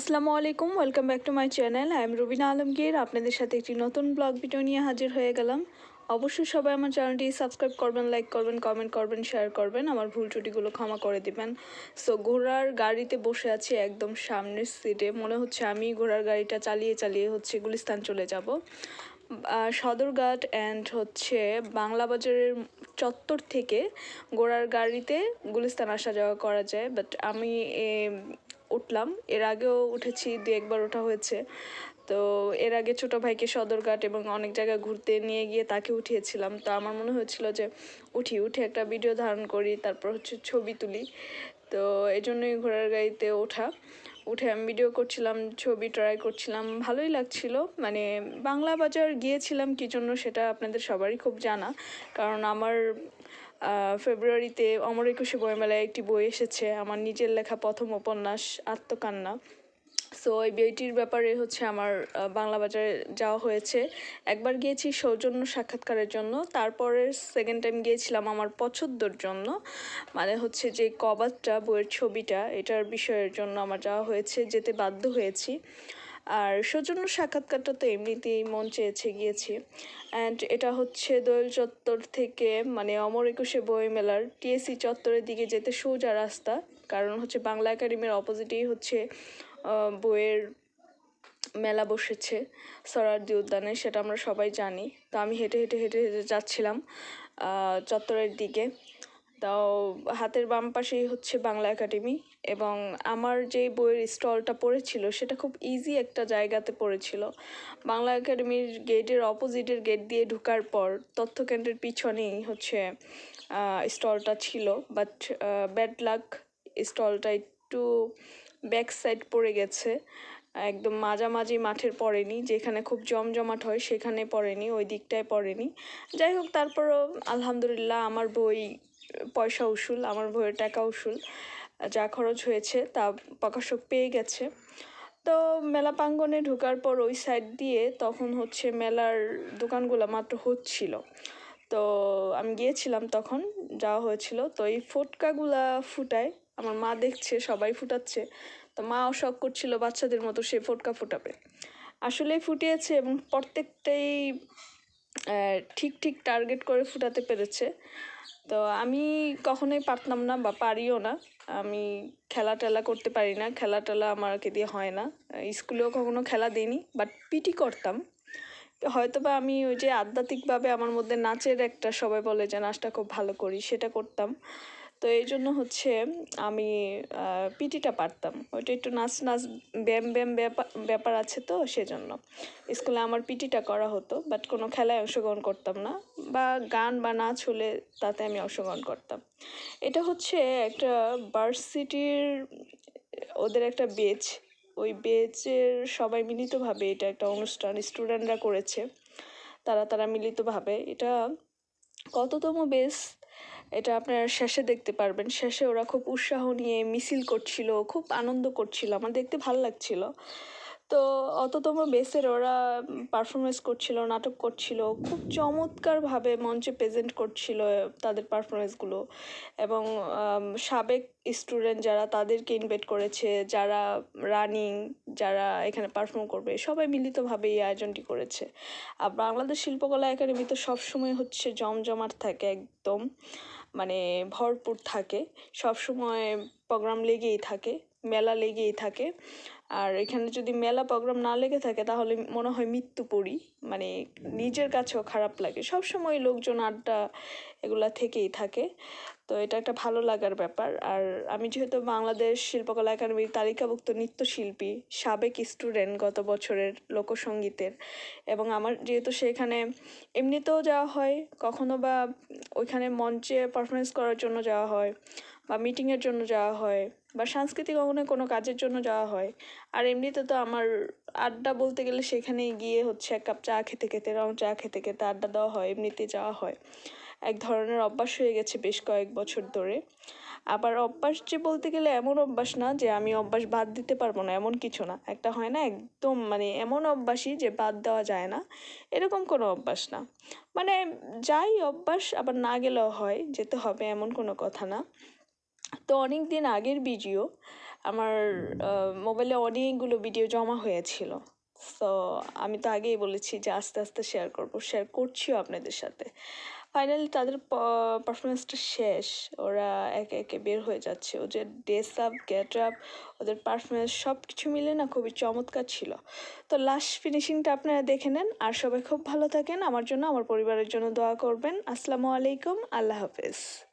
আসসালামু আলাইকুম welcome back to my channel I am Rubina Alamgir আপনাদের সাথে একটি নতুন ব্লগ ভিডিও নিয়ে হাজির হয়ে গেলাম। অবশ্যই সবাই আমার চ্যানেলটি সাবস্ক্রাইব করবেন লাইক করবেন কমেন্ট করবেন শেয়ার করবেন। আমার ভুল ত্রুটিগুলো ক্ষমা করে দিবেন। সো ঘোড়ার গাড়িতে বসে আছি একদম সামনের সিটে মনে হচ্ছে আমি ঘোড়ার গাড়িটা চালিয়ে চালিয়ে হচ্ছে গুলিস্তান চলে যাব। সদরঘাট অ্যান্ড হচ্ছে বাংলা বাজারের চত্বর থেকে ঘোড়ার গাড়িতে গুলিস্তান আসা যাওয়া করা যায়। বাট আমি উঠলাম। এর আগেও উঠেছি দু একবার ওঠা হয়েছে। তো এর আগে ছোট ভাইকে সদরঘাট এবং অনেক জায়গায় ঘুরতে নিয়ে গিয়ে তাকে উঠিয়েছিলাম। তো আমার মনে হচ্ছিল যে উঠি, উঠে একটা ভিডিও ধারণ করি, তারপর হচ্ছে ছবি তুলি। তো এই জন্যই ঘোড়ার গাড়িতে ওঠা। উঠে আমি ভিডিও করছিলাম, ছবি ট্রাই করছিলাম। ভালোই লাগছিল। মানে বাংলা বাজার গিয়েছিলাম, কী জন্য সেটা আপনাদের সবারই খুব জানা। কারণ আমার ফেব্রুয়ারিতে অমর একুশে বইমেলায় একটি বই এসেছে, আমার নিজের লেখা প্রথম উপন্যাস, আত্মকান্না। সো এই বইটির ব্যাপারে হচ্ছে আমার বাংলা বাজারে যাওয়া হয়েছে। একবার গিয়েছি সৌজন্য সাক্ষাৎকারের জন্য তারপরে সেকেন্ড টাইম গিয়েছিলাম আমার পছন্দর জন্য। মানে হচ্ছে যে কবাতটা বইয়ের ছবিটা, এটার বিষয়ের জন্য আমার যাওয়া হয়েছে, যেতে বাধ্য হয়েছি। আর সৌজন্য সাক্ষাৎকারটা তো এমনিতেই মন চেয়েছে গিয়েছি। অ্যান্ড এটা হচ্ছে দোয়েল চত্বর থেকে মানে অমর একুশে বই মেলার টিএসসি চত্বরের দিকে যেতে সোজা রাস্তা। কারণ হচ্ছে বাংলা একাডেমির অপোজিটেই হচ্ছে বইয়ের মেলা বসেছে সরারদি উদ্যানে, সেটা আমরা সবাই জানি। তো আমি হেঁটে হেঁটে হেঁটে হেঁটে যাচ্ছিলাম চত্বরের দিকে। তাও হাতের বাম পাশেই হচ্ছে বাংলা একাডেমি এবং আমার যে বইয়ের স্টলটা পড়েছিল সেটা খুব ইজি একটা জায়গাতে পড়েছিল। বাংলা একাডেমির গেটের অপোজিটের গেট দিয়ে ঢুকার পর তথ্যকেন্দ্রের পিছনেই হচ্ছে স্টলটা ছিল। বাট ব্যাড লাক স্টলটা একটু ব্যাক সাইড পড়ে গেছে। একদম মাঝামাঝি মাঠের পড়েনি, যেখানে খুব জমজমাট হয় সেখানে পড়েনি, ওই দিকটায় পড়েনি। যাই হোক, তারপরও আলহামদুলিল্লাহ আমার বই পয়সা উসুল, আমার বইয়ের টাকা উসুল, যা খরচ হয়েছে তা প্রকাশক পেয়ে গেছে। তো মেলা প্রাঙ্গনে ঢোকার পর ওই সাইড দিয়ে তখন হচ্ছে মেলার দোকানগুলো মাত্র হচ্ছিল। তো আমি গিয়েছিলাম তখন, যাওয়া হয়েছিল। তো এই ফোটকাগুলা ফুটায়, আমার মা দেখছে, সবাই ফুটাচ্ছে। তো মা শখ করছিল বাচ্চাদের মতো সে ফোটকা ফুটাবে। আসলে ফুটিয়েছে এবং প্রত্যেকটাই ঠিক ঠিক টার্গেট করে ফুটাতে পেরেছে। তো আমি কখনোই পারতাম না বা পারিও না। আমি খেলা টেলা করতে পারি না খেলা টেলা আমাকে দিয়ে হয় না। স্কুলেও কখনো খেলা দিইনি বাট পিটি করতাম। হয়তো বা আমি ওই যে আধ্যাত্মিকভাবে আমার মধ্যে নাচের একটা সবাই বলে যে, নাচটা খুব ভালো করি সেটা করতাম। তো এই জন্য হচ্ছে আমি পিটিটা পারতাম। ওইটা একটু নাচ নাচ, ব্যায়াম ব্যায়াম ব্যাপার আছে তো সেজন্য। স্কুলে আমার পিটিটা করা হতো, বাট কোনো খেলায় অংশগ্রহণ করতাম না বা গান বা নাচ হলে তাতে আমি অংশগ্রহণ করতাম। এটা হচ্ছে একটা ভার্সিটির, ওদের একটা বেচ ওই বেচের সবাই মিলিতভাবে এটা একটা অনুষ্ঠান স্টুডেন্টরা করেছে। তারা তারা মিলিতভাবে। এটা কততম বেস এটা আপনারা শেষে দেখতে পারবেন। শেষে ওরা খুব উৎসাহ নিয়ে মিছিল করছিল, খুব আনন্দ করছিল, আমার দেখতে ভালো লাগছিল। তো অততম বেসের ওরা পারফরমেন্স করছিল, নাটক করছিল, খুব চমৎকারভাবে মঞ্চে প্রেজেন্ট করছিল তাদের পারফরমেন্সগুলো এবং সাবেক স্টুডেন্ট যারা তাদেরকে ইনভাইট করেছে, যারা রানিং যারা এখানে পারফর্ম করবে, সবাই মিলিতভাবে এই আয়োজনটি করেছে। আর বাংলাদেশ শিল্পকলা একাডেমি তো সবসময় হচ্ছে জমজমাট থাকে একদম। মানে ভরপুর থাকে। সব সময় প্রোগ্রাম লেগেই থাকে, মেলা লেগেই থাকে। আর এখানে যদি মেলা প্রোগ্রাম না লেগে থাকে, তাহলে মনে হয় মৃত্যু পড়ি মানে নিজের কাছেও খারাপ লাগে। সবসময় লোকজন আড্ডা এগুলা থেকেই থাকে। তো এটা একটা ভালো লাগার ব্যাপার। আর আমি যেহেতু বাংলাদেশ শিল্পকলা একাডেমির তালিকাভুক্ত নৃত্যশিল্পী, সাবেক স্টুডেন্ট গত বছরের লোকসঙ্গীতের এবং আমার যেহেতু সেখানে এমনিতেও যাওয়া হয়, কখনো বা ওইখানে মঞ্চে পারফরমেন্স করার জন্য যাওয়া হয় বা মিটিংয়ের জন্য যাওয়া হয় বা সাংস্কৃতিক অঙ্গনে কোনো কাজের জন্য যাওয়া হয়। আর এমনিতে তো আমার আড্ডা বলতে গেলে সেখানে গিয়ে হচ্ছে এক কাপ চা খেতে খেতে, রং চা খেতে খেতে আড্ডা দেওয়া হয় এমনিতে যাওয়া হয়। এক ধরনের অভ্যাস হয়ে গেছে বেশ কয়েক বছর ধরে। আবার অভ্যাস যে বলতে গেলে এমন অভ্যাস না যে আমি অভ্যাস বাদ দিতে পারব না, এমন কিছু না। একটা হয় না একদম মানে এমন অভ্যাসই যে বাদ দেওয়া যায় না, এরকম কোনো অভ্যাস না। মানে যাই অভ্যাস আবার না গেলেও হয়, যেতে হবে এমন কোনো কথা না। তো অনেক দিন আগের ভিডিও, আমার মোবাইলে অনেকগুলো ভিডিও জমা হয়েছিল। তো আমি তো আগেই বলেছি যে আস্তে আস্তে শেয়ার করব, শেয়ার করছিও আপনাদের সাথে। ফাইনালি তাদের পারফরমেন্সটা শেষ। ওরা একে একে বের হয়ে যাচ্ছে। ওদের ড্রেস আপ গেট আপ ওদের পারফরমেন্স সব কিছু মিলে না খুবই চমৎকার ছিল। তো লাস্ট ফিনিশিংটা আপনারা দেখে নেন। আর সবাই খুব ভালো থাকেন। আমার জন্য, আমার পরিবারের জন্য দোয়া করবেন। আসসালামু আলাইকুম। আল্লাহ হাফেজ।